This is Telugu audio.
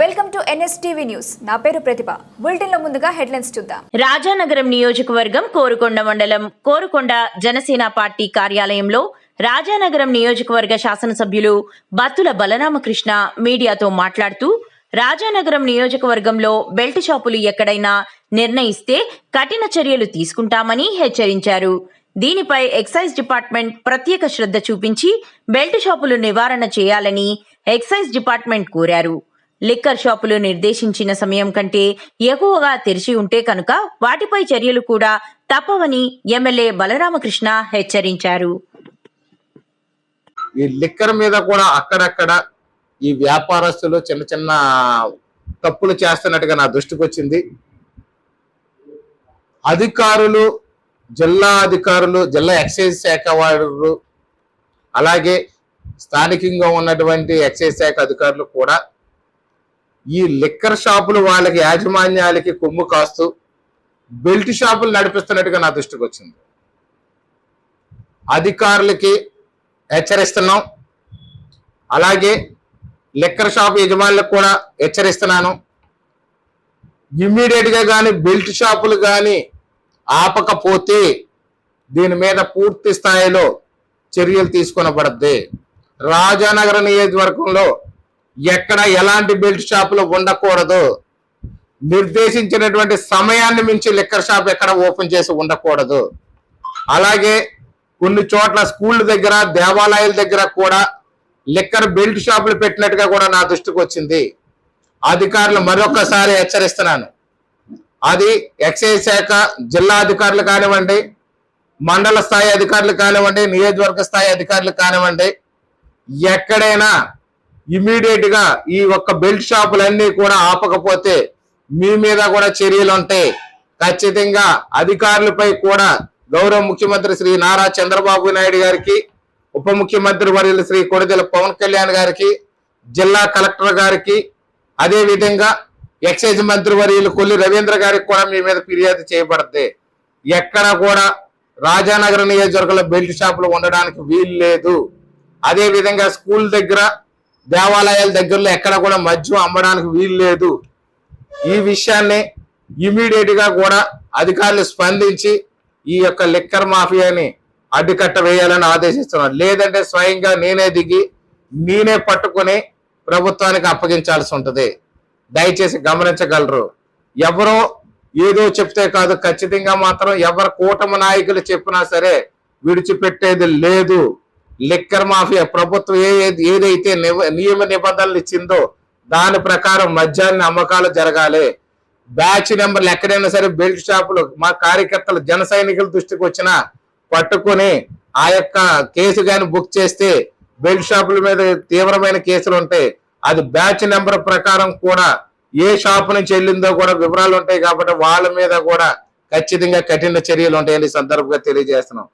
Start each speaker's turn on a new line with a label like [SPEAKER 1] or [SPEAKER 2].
[SPEAKER 1] Welcome to NSTV news. నా పేరు ప్రతిభ. బులెటిన్లో ముందుగా హెడ్లైన్స్ చూద్దాం.
[SPEAKER 2] రాజానగరం నియోజకవర్గం కోరుకొండ మండలం కోరుకొండ జనసేన పార్టీ కార్యాలయంలో రాజానగరం నియోజకవర్గ శాసనసభ్యులు బత్తుల బలరామకృష్ణ మీడియాతో మాట్లాడుతూ రాజానగరం నియోజకవర్గంలో బెల్ట్ షాపులు ఎక్కడైనా నిర్ణయిస్తే కఠిన చర్యలు తీసుకుంటామని హెచ్చరించారు. దీనిపై ఎక్సైజ్ డిపార్ట్మెంట్ ప్రత్యేక శ్రద్ధ చూపించి బెల్ట్ షాపులు నివారణ చేయాలని ఎక్సైజ్ డిపార్ట్మెంట్ కోరారు. లిక్కర్ షాపులు నిర్దేశించిన సమయం కంటే ఎక్కువగా తెరిచి ఉంటే కనుక వాటిపై చర్యలు కూడా తప్పవని ఎమ్మెల్యే బలరామకృష్ణ హెచ్చరించారు.
[SPEAKER 3] ఈ లిక్కర్ మీద కూడా అక్కడక్కడ ఈ వ్యాపారస్తులు చిన్న చిన్న తప్పులు చేస్తున్నట్టుగా నా దృష్టికి వచ్చింది. అధికారులు జిల్లా అధికారులు జిల్లా ఎక్సైజ్ శాఖ వారు అలాగే స్థానికంగా ఉన్నటువంటి ఎక్సైజ్ శాఖ అధికారులు కూడా ఈ లిక్కర్ షాపులు వాళ్ళకి యాజమాన్యాలకి కొమ్ము కాస్తూ బెల్ట్ షాపులు నడిపిస్తున్నట్టుగా నా దృష్టికి వచ్చింది. అధికారులకి హెచ్చరిస్తున్నాం. అలాగే లిక్కర్ షాప్ యజమానులకు కూడా హెచ్చరిస్తున్నాను. ఇమ్మీడియట్గా కానీ బెల్ట్ షాపులు కానీ ఆపకపోతే దీని మీద పూర్తి స్థాయిలో చర్యలు తీసుకొనబడద్ది. రాజానగర నియోజకవర్గంలో ఎక్కడ ఎలాంటి బెల్ట్ షాపులు ఉండకూడదు. నిర్దేశించినటువంటి సమయాన్ని మించి లిక్కర్ షాప్ ఎక్కడ ఓపెన్ చేసి ఉండకూడదు. అలాగే కొన్ని చోట్ల స్కూళ్ళ దగ్గర దేవాలయాల దగ్గర కూడా లిక్కర్ బెల్ట్ షాపులు పెట్టినట్టుగా కూడా నా దృష్టికి వచ్చింది. అధికారులు మరొకసారి హెచ్చరిస్తున్నాను. అది ఎక్సైజ్ శాఖ జిల్లా అధికారులు కానివ్వండి మండల స్థాయి అధికారులు కానివ్వండి నియోజకవర్గ స్థాయి అధికారులు కానివ్వండి ఎక్కడైనా ఇమీడియట్గా ఈ ఒక్క బెల్ట్ షాపులన్నీ కూడా ఆపకపోతే మీ మీద కూడా చర్యలు ఉంటాయి. ఖచ్చితంగా అధికారులపై కూడా గౌరవ ముఖ్యమంత్రి శ్రీ నారా చంద్రబాబు నాయుడు గారికి ఉప ముఖ్యమంత్రి వర్యులు శ్రీ కొడిదెల పవన్ కళ్యాణ్ గారికి జిల్లా కలెక్టర్ గారికి అదేవిధంగా ఎక్సైజ్ మంత్రి వర్యులు కొల్లి రవీంద్ర గారికి కూడా మీ మీద ఫిర్యాదు చేయబడతాయి ఎక్కడ కూడా రాజానగర నియోజకవర్గంలో బెల్ట్ షాపులు ఉండడానికి వీలు లేదు. అదే విధంగా స్కూల్ దగ్గర దేవాలయాల దగ్గరలో ఎక్కడ కూడా మద్యం అమ్మడానికి వీలు లేదు. ఈ విషయాన్ని ఇమీడియట్గా కూడా అధికారులు స్పందించి ఈ యొక్క లిక్కర్ మాఫియాని అడ్డుకట్ట వేయాలని ఆదేశిస్తున్నారు. లేదంటే స్వయంగా నేనే దిగి నేనే పట్టుకొని ప్రభుత్వానికి అప్పగించాల్సి ఉంటుంది. దయచేసి గమనించగలరు. ఎవరో ఏదో చెప్తే కాదు ఖచ్చితంగా మాత్రం ఎవరు కూటమి నాయకులు చెప్పినా సరే విడిచిపెట్టేది లేదు. లిక్కర్ మాఫియా ప్రభుత్వం ఏ ఏదైతే నివ- నియమ నిబంధనలు ఇచ్చిందో దాని ప్రకారం మద్యాన్ని అమ్మకాలు జరగాలి. బ్యాచ్ నెంబర్లు ఎక్కడైనా సరే బెల్ట్ షాపులు మా కార్యకర్తలు జన సైనికుల దృష్టికి వచ్చిన పట్టుకొని ఆ యొక్క కేసు కానీ బుక్ చేస్తే బెల్ట్ షాపుల మీద తీవ్రమైన కేసులు ఉంటాయి. అది బ్యాచ్ నెంబర్ ప్రకారం కూడా ఏ షాపు నుంచి వెళ్ళిందో కూడా వివరాలు ఉంటాయి కాబట్టి వాళ్ళ మీద కూడా ఖచ్చితంగా కఠిన చర్యలు ఉంటాయని సందర్భంగా తెలియజేస్తున్నాం.